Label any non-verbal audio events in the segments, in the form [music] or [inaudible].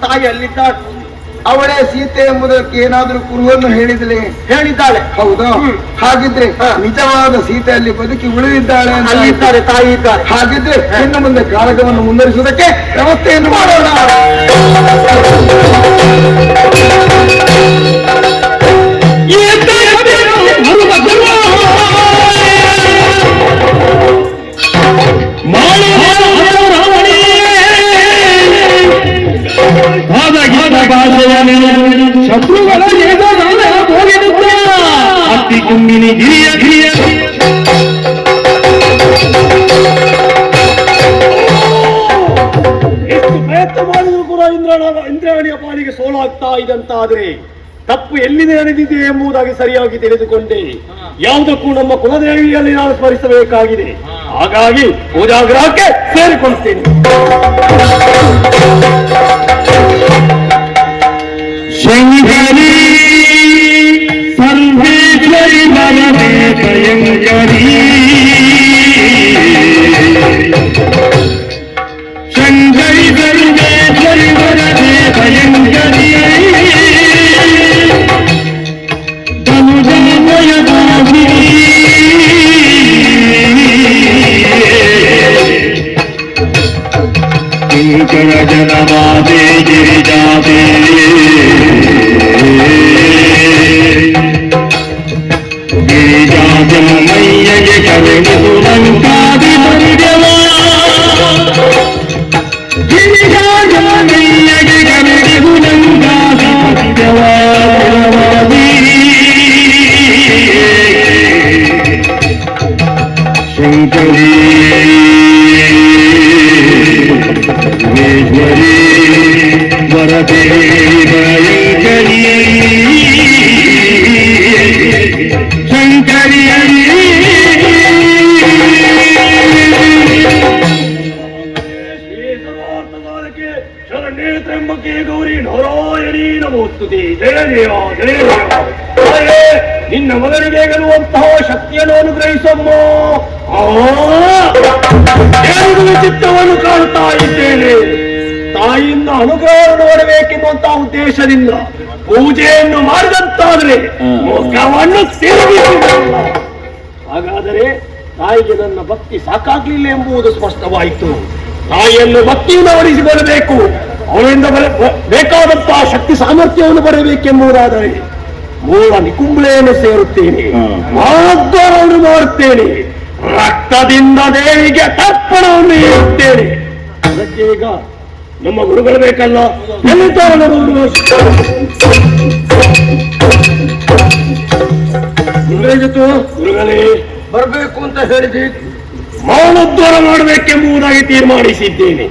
ತಾಯಿ ಅಲ್ಲಿದ್ದಾಳೆ ಅವಳೇ ಸೀತೆ ಎಂಬುದಕ್ಕೆ ಏನಾದ್ರೂ ಕುರುವನ್ನು ಹೇಳಿದಳೆ ಹೇಳಿದ್ದಾಳೆ. ಹೌದು. ಹಾಗಿದ್ರೆ. ನಿಜವಾದ ಸೀತೆ ಅಲ್ಲಿ ಬದುಕಿ ಉಳಿದಿದ್ದಾಳೆ. ಅಲ್ಲಿದ್ದಾರೆ ತಾಯಿ ಇದ್ದಾರೆ ಹಾಗಿದ್ರೆ ಇನ್ನು ಮುಂದೆ ಕಾಳಗವನ್ನು ಮುಂದುವರಿಸುವುದಕ್ಕೆ ವ್ಯವಸ್ಥೆಯನ್ನು ಮಾಡೋಣ. ಇಂದ್ರಾಣಿಯ ಪಾಲಿಗೆ ಸೋಲಾಗ್ತಾ ಇದಂತಾದ್ರೆ ತಪ್ಪು ಎಲ್ಲಿದೆ ನಡೆದಿದೆ ಎಂಬುದಾಗಿ ಸರಿಯಾಗಿ ತಿಳಿದುಕೊಂಡೆ. ಯಾವುದಕ್ಕೂ ನಮ್ಮ ಕುಲದೇವಿಯಲ್ಲಿ ನಾನು ಸ್ಮರಿಸಬೇಕಾಗಿದೆ. ಹಾಗಾಗಿ ಪೂಜಾಗ್ರಹಕ್ಕೆ ಸೇರಿಕೊಳ್ತೇನೆ ಶಂಕರಿ ಸರ್ವೇಶ್ವರಿ ಮನವೇ ಭಯಂಕರಿ ಶಂಕರಿ ತ್ರ್ಯಂಬಕೆ ಗೌರಿ ನಾರಾಯಣಿ ನಮೋಸ್ತುತಿ ಜಯ ಜಯ ದೇವ ತಾಯೇ, ನಿನ್ನ ಮಗನಿಗೆ ಗೆಲ್ಲುವಂತಹ ಶಕ್ತಿಯನ್ನು ಅನುಗ್ರಹಿಸಮ್ಮ ಆ, ಕಾಣ್ತಾ ಇದ್ದೇನೆ ತಾಯಿಯಿಂದ ಅನುಗ್ರಹ ನೋಡಬೇಕೆನ್ನುವಂತಹ ಉದ್ದೇಶದಿಂದ ಪೂಜೆಯನ್ನು ಮಾಡಿದಂತಾದ್ರೆ ಮುಖವನ್ನು ಹಾಗಾದರೆ ತಾಯಿಗೆ ನನ್ನ ಭಕ್ತಿ ಸಾಕಾಗ್ಲಿಲ್ಲ ಎಂಬುದು ಸ್ಪಷ್ಟವಾಯಿತು. ತಾಯಿಯನ್ನು ಭಕ್ತಿಯಿಂದ ಒಲಿಸಿಕೊಳ್ಳಬೇಕು ಅವಳಿಂದ ಬೇಕಾದಂತಹ ಶಕ್ತಿ ಸಾಮರ್ಥ್ಯವನ್ನು ಬರಬೇಕೆಂಬುದಾದರೆ ಮೂಲ ನಿಕುಂಬಳೆಯನ್ನು ಸೇರುತ್ತೇನೆ. ಮಾರ್ಗವನ್ನು ಮಾಡುತ್ತೇನೆ. ರಕ್ತದಿಂದ ದೇವಿಗೆ ತರ್ಪಣವನ್ನು ಹೇಳುತ್ತೇನೆ ಅದಕ್ಕೆ ಈಗ ನಮ್ಮ ಗುರುಗಳು ಬೇಕಲ್ಲ? ಎಲ್ಲಿದ್ದಾರೆ ಗುರುಗಳು? ಬರಬೇಕು ಅಂತ ಹೇಳಿದ್ವಿ ಮೌನೋದ್ವಾರ ಮಾಡಬೇಕೆಂಬುದಾಗಿ ತೀರ್ಮಾನಿಸಿದ್ದೇನೆ.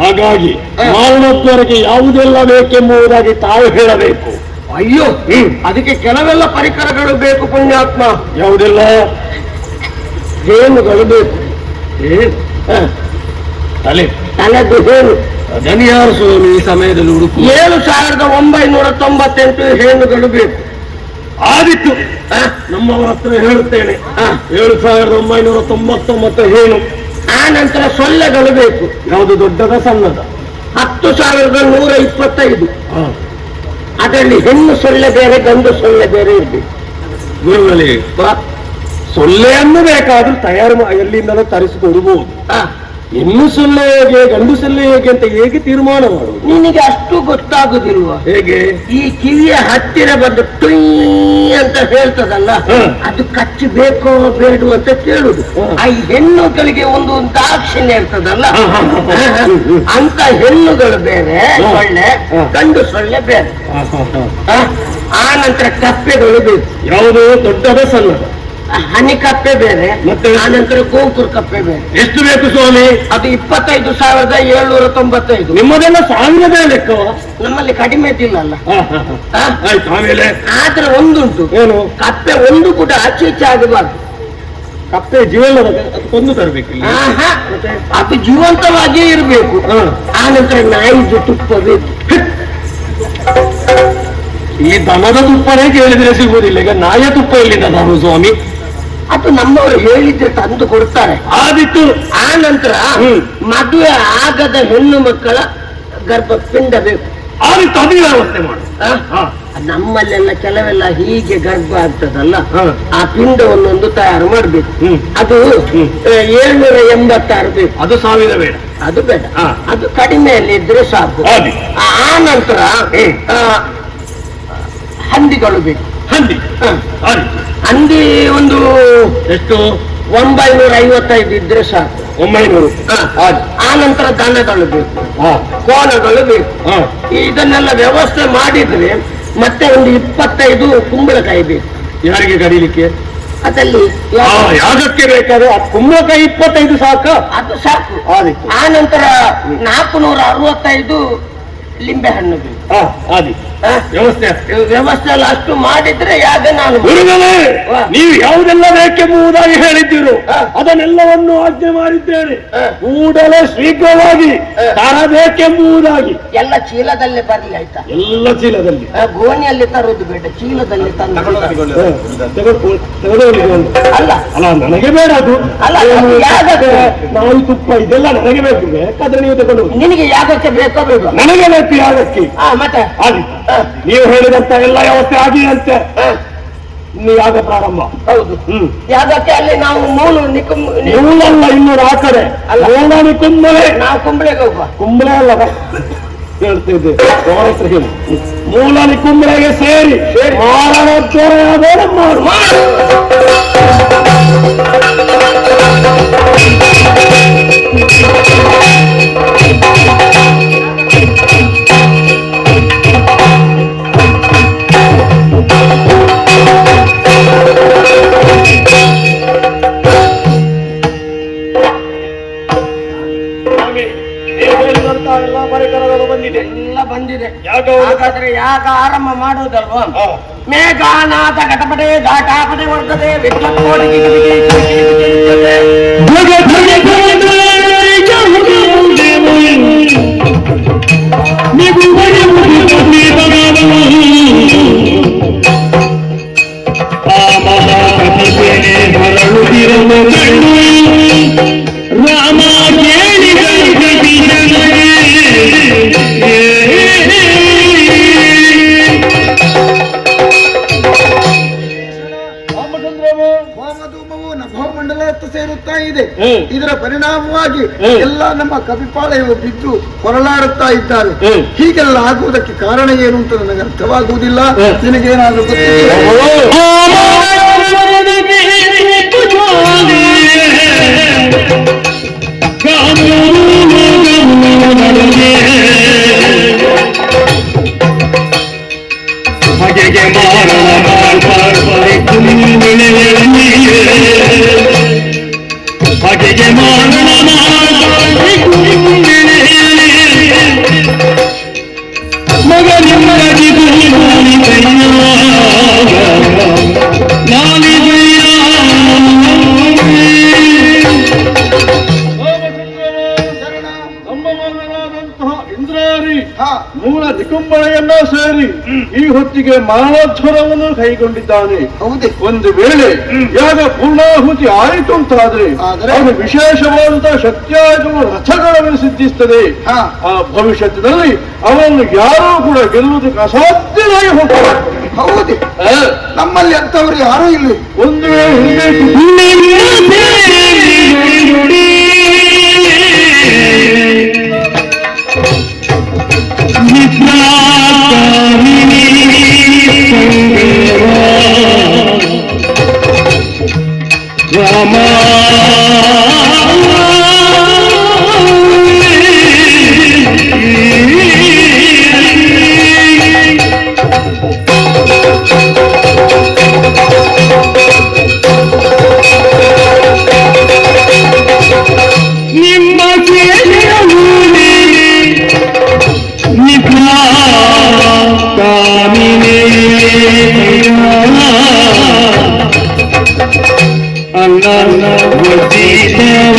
ಹಾಗಾಗಿ ಮೌನೋದ್ವಾರಕ್ಕೆ ಯಾವುದೆಲ್ಲ ಬೇಕೆಂಬುದಾಗಿ ತಾವು ಹೇಳಬೇಕು. ಅಯ್ಯೋ. ಅದಕ್ಕೆ ಕೆಲವೆಲ್ಲ ಪರಿಕರಗಳು ಬೇಕು ಪುಣ್ಯಾತ್ಮ. ಯಾವುದೆಲ್ಲ? ಹೇನುಗಳು ಬೇಕು. ತಲೆ. ತಲೆದು ಹೇನು. ಜನಿಯಾರು ಸ್ವಾಮಿ ಈ ಸಮಯದಲ್ಲಿ ಹುಡುಕು ಏಳು ಸಾವಿರದ ಒಂಬೈನೂರ ತೊಂಬತ್ತೆಂಟು ಹೇಳುಗಳು ಬೇಕು. ಆದಿತ್ತು ನಮ್ಮವರ ಹತ್ರ ಹೇಳುತ್ತೇನೆ. ಏಳು ಸಾವಿರದ ಒಂಬೈನೂರ ತೊಂಬತ್ತೊಂಬತ್ತು ಹೇಳು ಆ ನಂತರ ಸೊಳ್ಳೆಗಳು ಬೇಕು. ಯಾವುದು ದೊಡ್ಡದ ಸಣ್ಣದ? ಹತ್ತು ಸಾವಿರದ ನೂರ ಇಪ್ಪತ್ತೈದು. ಹ. ಅದರಲ್ಲಿ ಹೆಣ್ಣು ಸೊಳ್ಳೆ ಬೇರೆ ಗಂಡು ಸೊಳ್ಳೆ ಬೇರೆ ಇರಬೇಕು. ಗುರುಗಳೇ. ಸೊಳ್ಳೆಯನ್ನು ಬೇಕಾದ್ರೂ ತಯಾರು ಎಲ್ಲಿಂದಲೂ ತರಿಸಿಕೊಡಬಹುದು ಆ, ಹೆಣ್ಣು ಸೊಳ್ಳೆ ಹೇಗೆ ಗಂಡು ಸೊಳ್ಳೆ ಹೇಗೆ ಅಂತ ಹೇಗೆ ತೀರ್ಮಾನ ಮಾಡು. ನಿನಗೆ ಅಷ್ಟು ಗೊತ್ತಾಗುದಿಲ್ವಾ? ಹೇಗೆ? ಈ ಕಿವಿಯ ಹತ್ತಿರ ಬಂದು ಟುಯ್ ಅಂತ ಹೇಳ್ತದಲ್ಲ ಅದು ಕಚ್ಚಿ ಬೇಕೋ ಬೇಡ ಅಂತ ಕೇಳುದು. ಆ ಹೆಣ್ಣುಗಳಿಗೆ ಒಂದು ದಾಕ್ಷಿಣ್ಯ ಇರ್ತದಲ್ಲ. ಅಂತ ಹೆಣ್ಣುಗಳು ಬೇರೆ. ಸೊಳ್ಳೆ ಗಂಡು ಸೊಳ್ಳೆ ಬೇರೆ? ಆ ನಂತರ ಕಪ್ಪೆಗಳು ಬೇಕು. ಯಾವುದೋ ದೊಡ್ಡದ ಆ ಹನಿ ಕಪ್ಪೆ ಬೇರೆ ಮತ್ತೆ? ಆನಂತರ ನಂತರ ಗೋಂಕುರ್ ಕಪ್ಪೆ ಬೇರೆ. ಎಷ್ಟು ಬೇಕು ಸ್ವಾಮಿ? ಅದು ಇಪ್ಪತ್ತೈದು ಸಾವಿರದ ಏಳ್ನೂರ ತೊಂಬತ್ತೈದು ನಿಮ್ಮದೆಲ್ಲ ಸಾವಿರದ ಲೆಕ್ಕ? ನಮ್ಮಲ್ಲಿ ಕಡಿಮೆ ತಿನ್ನಲ್ಲ. ಆದ್ರೆ ಒಂದುಂಟು. ಏನು? ಕಪ್ಪೆ ಒಂದು ಕೂಡ ಆಚೆ ಈಚೆ ಆಗಬಾರ್ದು. ಕಪ್ಪೆ ಜೀವನ ಕೊಂದು ತರಬೇಕಿಲ್ಲ. ಆಹಾ, ಅದು ಜೀವಂತವಾಗಿಯೇ ಇರಬೇಕು. ಆನಂತರ ಆ ನಂತರ ನಾಯಿದು ತುಪ್ಪ ಬೇಕು. ಈ ದನದ ತುಪ್ಪನೇ ಕೇಳಿದ್ರೆ ಸಿಗುವುದಿಲ್ಲ. ಈಗ ನಾಯ ತುಪ್ಪ ಎಲ್ಲಿಂದ ನಾನು ಸ್ವಾಮಿ? ನಮ್ಮವರು ಹೇಳಿದ್ರೆ ತಂದು ಕೊಡ್ತಾರೆ. ಆದಿತ್ತು. ಆ ನಂತರ. ಮದುವೆ ಆಗದ ಹೆಣ್ಣು ಮಕ್ಕಳ ಗರ್ಭ ಪಿಂಡ ಬೇಕು ಆ ರೀತಿ ಅದೇ ವ್ಯವಸ್ಥೆ ಮಾಡು. ನಮ್ಮಲ್ಲೆಲ್ಲ ಕೆಲವೆಲ್ಲ ಹೀಗೆ ಗರ್ಭ ಆಗ್ತದಲ್ಲ. ಆ ಪಿಂಡವನ್ನೊಂದು ತಯಾರು ಮಾಡ್ಬೇಕು. ಅದು. ಏಳ್ನೂರ ಎಂಬತ್ತಾರು ಬೇಕು. ಅದು ಸಾವಿರ ಬೇಡ. ಅದು ಬೇಡ. ಅದು ಕಡಿಮೆಯಲ್ಲಿ ಇದ್ರೆ ಸಾಕು. ಆ ನಂತರ ಹಂದಿಗಳು ಬೇಕು. ಹಂದಿ. ಹಂದಿ ಒಂದು ಎಷ್ಟು? ಒಂಬೈನೂರ ಐವತ್ತೈದು ಇದ್ರೆ ಸಾಕು. ಒಂಬೈನೂರು. ಆ ನಂತರ ದನಗಳು ಬೇಕು ಕೋಲಗಳು ಬೇಕು ಇದನ್ನೆಲ್ಲ ವ್ಯವಸ್ಥೆ ಮಾಡಿದ್ರೆ ಮತ್ತೆ ಒಂದು ಇಪ್ಪತ್ತೈದು ಕುಂಬಳಕಾಯಿ ಬೇಕು. ಯಾರಿಗೆ ಕರೀಲಿಕ್ಕೆ? ಅದಲ್ಲಿ ಯಾವುದಕ್ಕೆ ಯಾಗಕ್ಕೆ ಬೇಕಾದ್ರೆ ಆ ಕುಂಬಳಕಾಯಿ ಇಪ್ಪತ್ತೈದು ಸಾಕ? ಅದು ಸಾಕು. ಆದಿತ್ತು. ಆ ನಂತರ ನಾಲ್ಕು ನೂರ ಅರವತ್ತೈದು ಲಿಂಬೆ ಹಣ್ಣು ಬೇಕು. ಹಾ ಆದಿ ಹ? ವ್ಯವಸ್ಥೆ ವ್ಯವಸ್ಥೆ ಎಲ್ಲ ಅಷ್ಟು ಮಾಡಿದ್ರೆ ಯಾಕೆ ನಾನು ಗುರುಗಳೇ. ನೀವು ಯಾವುದೆಲ್ಲ ಬೇಕೆಂಬುದಾಗಿ ಹೇಳಿದ್ದೀರು. ಅದನ್ನೆಲ್ಲವನ್ನು ಆಜ್ಞೆ ಮಾಡಿದ್ದೇನೆ. ಕೂಡಲೇ ಶೀಘ್ರವಾಗಿ ತರಬೇಕೆಂಬುದಾಗಿ ಎಲ್ಲ ಚೀಲದಲ್ಲಿ ಬರ್ಲಿ ಆಯ್ತಾ? ಎಲ್ಲ ಚೀಲದಲ್ಲಿ. ಗೋಣಿಯಲ್ಲಿ ತರೋದು ಬೇಡ ಚೀಲದಲ್ಲಿ. ಅಲ್ಲ. ಅಲ್ಲ. ನನಗೆ ಬೇಡ ಅದು. ಅಲ್ಲ, ಯಾಗಕ್ಕೆ? ತುಪ್ಪ? ಇದೆಲ್ಲ ನನಗೆ ಬೇಕು. ಬೇಕಾದ್ರೆ ನೀವು ತಗೊಂಡು. ನಿನಗೆ ಯಾಗಕ್ಕೆ ಬೇಕೋ ಬೇಕು? ನನಗೆ ಬೇಕು ಯಾಗಕ್ಕೆ. ಮತ್ತೆ? ಹ, ನೀವು ಹೇಳಿದಂತ ಎಲ್ಲ ವ್ಯವಸ್ಥೆ ಆಗಿದಂತೆ ಹ, ಇನ್ನು ಯಾಗ ಪ್ರಾರಂಭ? ಹೌದು. ಹ್ಮ್. ಯಾಗಕ್ಕೆ ಅಲ್ಲಿ ನಾವು ಮೂಲು ನಿಕುಂ ಇನ್ನೂರು ಆ ಕಡೆ. ಅಲ್ಲ. ಕುಂಬಳೆ ನಾವು ಕುಂಬಳಿಗೆ ಹೋಗುವ. ಕುಂಬಳೆ ಅಲ್ಲ ಹೇಳ್ತಿದ್ದೆ ಮೂಲ ಕುಂಬಳೆಗೆ ಸೇರಿ ಮಾಡು. ಬಂದಿದೆ ಎಲ್ಲ ಬಂದಿದೆ ಹಾಗಾದ್ರೆ ಯಾಗ ಆರಂಭ ಮಾಡುವುದಲ್ವಾ ಮೇಘಾನಾಥ ಮೇಘನಾಥ ಘಟಪಟೆ ಘಾಟಾಪಟೆ ವರ್ತದೆ ವಿಟ್ಲಕೋಟಿ ಗಿರಿಗಿರಿ ಕಿರಿಕಿರಿ ಭಗ ಇದರ ಪರಿಣಾಮವಾಗಿ. ಎಲ್ಲ ನಮ್ಮ ಕವಿಪಾಳೆಯು ಬಿದ್ದು ಹೊರಲಾಡುತ್ತಾ ಇದ್ದಾರೆ. ಹೀಗೆಲ್ಲ ಆಗುವುದಕ್ಕೆ ಕಾರಣ ಏನು ಅಂತ ನನಗೆ ಅರ್ಥವಾಗುವುದಿಲ್ಲ ನಿನಗೇನಾದರೂ ಗೊತ್ತಿದೆಯೇ? ಹೊತ್ತಿಗೆ ಮಾನಧ್ವರವನ್ನು ಕೈಗೊಂಡಿದ್ದಾನೆ. ಹೌದೇ. ಒಂದು ವೇಳೆ ಯಾಗ ಪೂರ್ಣಾಹುತಿ ಆಯಿತು ಅಂತಾದ್ರೆ ಆದರೆ? ಅವನು ವಿಶೇಷವಾದಂತಹ ಶಕ್ತಿಯಾಗುವ ರಥಗಳನ್ನು ಸಿದ್ಧಿಸ್ತದೆ. ಆ ಭವಿಷ್ಯದಲ್ಲಿ ಅವನು ಯಾರೂ ಕೂಡ ಗೆಲ್ಲುವುದಕ್ಕೆ ಅಸಾಧ್ಯವಾಗಿ ಹೋಗ್ತಾರೆ. ಹೌದೇ. ನಮ್ಮಲ್ಲಿ ಅಂತವ್ರು ಯಾರೂ ಇಲ್ಲ. ಒಂದು ವೇಳೆ கேட்ட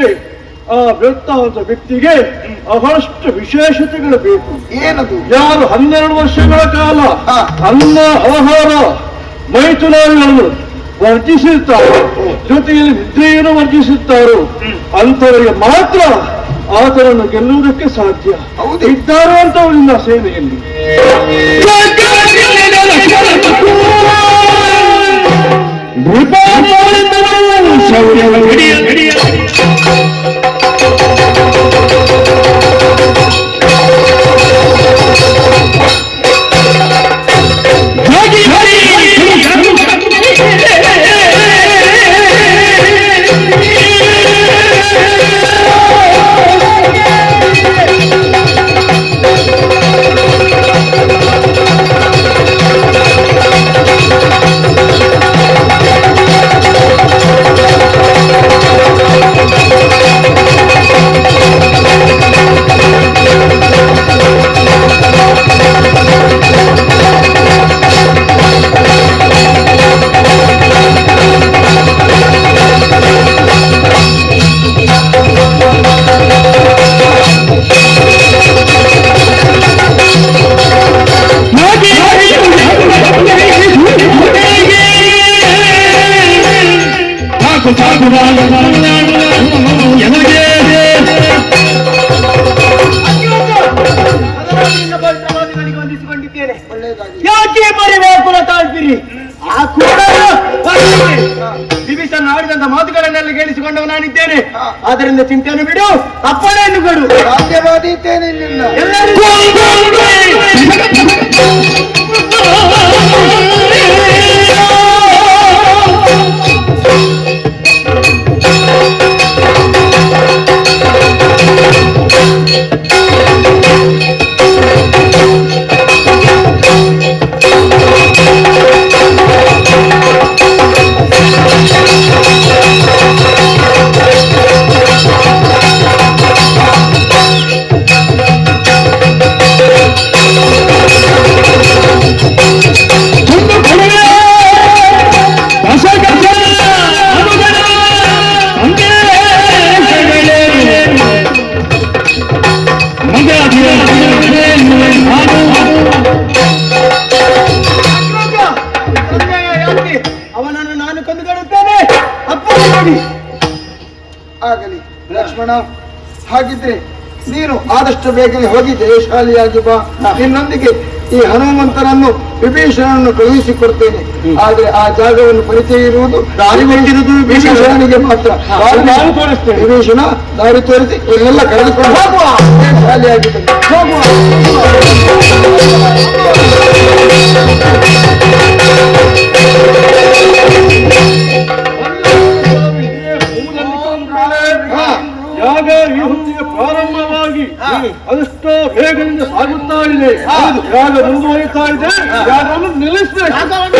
ಗೆಲ್ಲುವುದಕ್ಕೆ ಆ ವ್ಯಕ್ತವಾದ ವ್ಯಕ್ತಿಗೆ ಬಹಳಷ್ಟು ವಿಶೇಷತೆಗಳು ಬೇಕು. ಏನದು? ಯಾರು ಹನ್ನೆರಡು ವರ್ಷಗಳ ಕಾಲ. ಅನ್ನ ಆಹಾರ ಮೈಥುನಾದಿಗಳನ್ನು ವರ್ಜಿಸುತ್ತಾರೆ. ಜೊತೆಯಲ್ಲಿ ನಿದ್ರೆಯನ್ನು ವರ್ಜಿಸುತ್ತಾರೋ. ಅಂಥವರಿಗೆ ಮಾತ್ರ ಆತನನ್ನು ಗೆಲ್ಲುವುದಕ್ಕೆ ಸಾಧ್ಯ. ಹೌದು. ಅಂತ ಅಂತವರಿಂದ ಸೇನೆಯಲ್ಲಿ. ವಿಭೀಷಣ ಆಡಿದಂತ ಮಾತುಗಳನ್ನೆಲ್ಲ ಕೇಳಿಸಿಕೊಂಡವ ನಾನಿದ್ದೇನೆ. ಆದ್ದರಿಂದ ಚಿಂತೆಯನ್ನು ಬಿಡು. ಅಪ್ಪಣೆಯನ್ನು ಕೊಡು. ಸಾಧ್ಯವಾದೀತೇನೆ ಎಲ್ಲರಿಗೂ [laughs] ಲಕ್ಷ್ಮಣ ಹಾಗಿದ್ರೆ ನೀನು ಆದಷ್ಟು ಬೇಗನೆ ಹೋಗಿ ಜಯಶಾಲಿಯಾಗಿ ಬಾ. ನಿನ್ನೊಂದಿಗೆ ಈ ಹನುಮಂತನನ್ನು ವಿಭೀಷಣನನ್ನು ಕಳುಹಿಸಿಕೊಡ್ತೇನೆ. ಆದ್ರೆ ಆ ಜಾಗವನ್ನು ಪರಿಚಯ ಇರುವುದು ದಾರಿ ಗೊತ್ತಿರುವುದು ವಿಭೀಷಣನಿಗೆ ಮಾತ್ರ. ನಾನು- ನಾನು ತೋರಿಸ್ತೇನೆ. ವಿಭೀಷಣ ದಾರಿ ತೋರಿಸಿ ಇವೆಲ್ಲ ಕರೆದುಕೊಂಡು ಹೋಗುವ. Hey, ha. Gerade unsere Teile, ja, dann müssen wir.